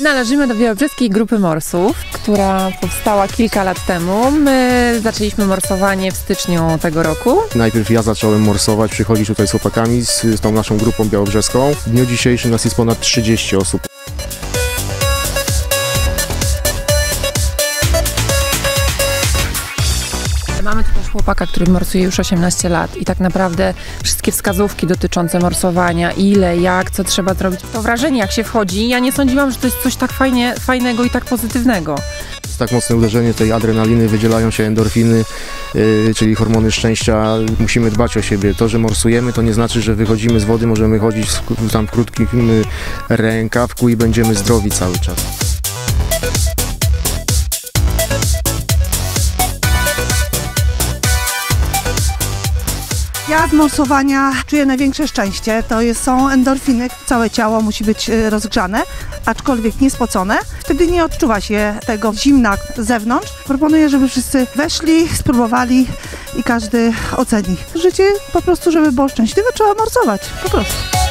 Należymy do Białobrzeskiej Grupy Morsów, która powstała kilka lat temu. My zaczęliśmy morsowanie w styczniu tego roku. Najpierw ja zacząłem morsować, przychodzić tutaj z chłopakami, z, tą naszą grupą białobrzeską. W dniu dzisiejszym nas jest ponad 30 osób. Mamy tu też chłopaka, który morsuje już 18 lat i tak naprawdę wszystkie wskazówki dotyczące morsowania, ile, jak, co trzeba zrobić, to wrażenie jak się wchodzi. Ja nie sądziłam, że to jest coś tak fajnie, fajnego i tak pozytywnego. Jest tak mocne uderzenie tej adrenaliny, wydzielają się endorfiny, yy, czyli hormony szczęścia. Musimy dbać o siebie. To, że morsujemy, to nie znaczy, że wychodzimy z wody, możemy chodzić w, tam w krótkim yy, rękawku i będziemy zdrowi cały czas. Ja z morsowania czuję największe szczęście. To jest, są endorfiny, całe ciało musi być e, rozgrzane, aczkolwiek nie spocone. Wtedy nie odczuwa się tego zimna z zewnątrz. Proponuję, żeby wszyscy weszli, spróbowali i każdy oceni. Życie po prostu, żeby było szczęśliwe, trzeba morsować. Po prostu.